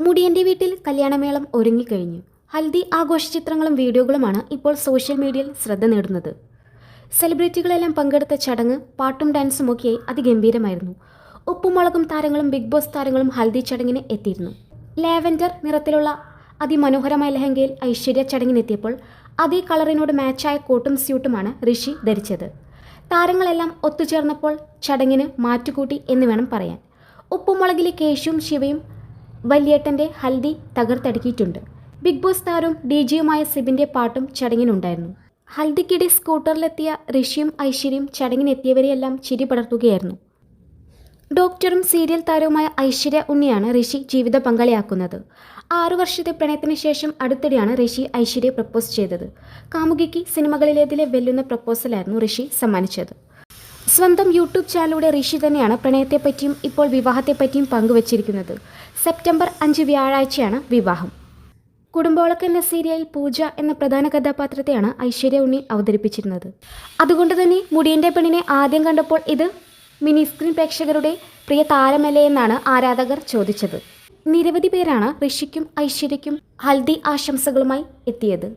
മുടിയന്റെ വീട്ടിൽ കല്യാണമേളം ഒരുങ്ങിക്കഴിഞ്ഞു. ഹൽദി ആഘോഷ ചിത്രങ്ങളും വീഡിയോകളുമാണ് ഇപ്പോൾ സോഷ്യൽ മീഡിയയിൽ ശ്രദ്ധ നേടുന്നത്. സെലിബ്രിറ്റികളെല്ലാം പങ്കെടുത്ത ചടങ്ങ് പാട്ടും ഡാൻസും ഒക്കെ അതിഗംഭീരമായിരുന്നു. ഉപ്പുമുളകും താരങ്ങളും ബിഗ് ബോസ് താരങ്ങളും ഹൽദി ചടങ്ങിന് എത്തിയിരുന്നു. ലാവൻഡർ നിറത്തിലുള്ള അതിമനോഹരമായ ലഹങ്കയിൽ ഐശ്വര്യ ചടങ്ങിനെത്തിയപ്പോൾ അതേ കളറിനോട് മാച്ചായ കോട്ടും സ്യൂട്ടുമാണ് ഋഷി ധരിച്ചത്. താരങ്ങളെല്ലാം ഒത്തുചേർന്നപ്പോൾ ചടങ്ങിന് മാറ്റുകൂട്ടി എന്ന് വേണം പറയാൻ. ഉപ്പുമുളകിലെ കേശുവും ശിവയും വല്യേട്ടന്റെ ഹൽദി തകർത്തടുക്കിയിട്ടുണ്ട്. ബിഗ് ബോസ് താരവും ഡി ജിയുമായ സിബിന്റെ പാട്ടും ചടങ്ങിനുണ്ടായിരുന്നു. ഹൽദിക്കിടെ സ്കൂട്ടറിലെത്തിയ ഋഷിയും ഐശ്വര്യയും ചടങ്ങിനെത്തിയവരെയെല്ലാം ചിരി പടർത്തുകയായിരുന്നു. ഡോക്ടറും സീരിയൽ താരവുമായ ഐശ്വര്യ ഉണ്ണിയാണ് ഋഷി ജീവിത പങ്കാളിയാക്കുന്നത്. ആറു വർഷത്തെ പ്രണയത്തിന് ശേഷം അടുത്തിടെയാണ് ഋഷി ഐശ്വര്യയെ പ്രപ്പോസ് ചെയ്തത്. കാമുകിക്ക് സിനിമകളിലേതിലെ വെല്ലുന്ന പ്രപ്പോസലായിരുന്നു ഋഷി സമ്മാനിച്ചത്. സ്വന്തം യൂട്യൂബ് ചാനലിലൂടെ ഋഷി തന്നെയാണ് പ്രണയത്തെപ്പറ്റിയും ഇപ്പോൾ വിവാഹത്തെപ്പറ്റിയും പങ്കുവച്ചിരിക്കുന്നത്. സെപ്റ്റംബർ അഞ്ച് വ്യാഴാഴ്ചയാണ് വിവാഹം. കുടുംബോളക്ക് എന്ന സീരിയലിൽ പൂജ എന്ന പ്രധാന കഥാപാത്രത്തെയാണ് ഐശ്വര്യ ഉണ്ണി അവതരിപ്പിച്ചിരുന്നത്. അതുകൊണ്ട് തന്നെ മുടിയന്റെ പെണ്ണിനെ ആദ്യം കണ്ടപ്പോൾ ഇത് മിനി സ്ക്രീൻ പ്രേക്ഷകരുടെ പ്രിയ താരമല്ലേ എന്നാണ് ആരാധകർ ചോദിച്ചത്. നിരവധി പേരാണ് ഋഷിക്കും ഐശ്വര്യയ്ക്കും ഹൽദി ആശംസകളുമായി എത്തിയത്.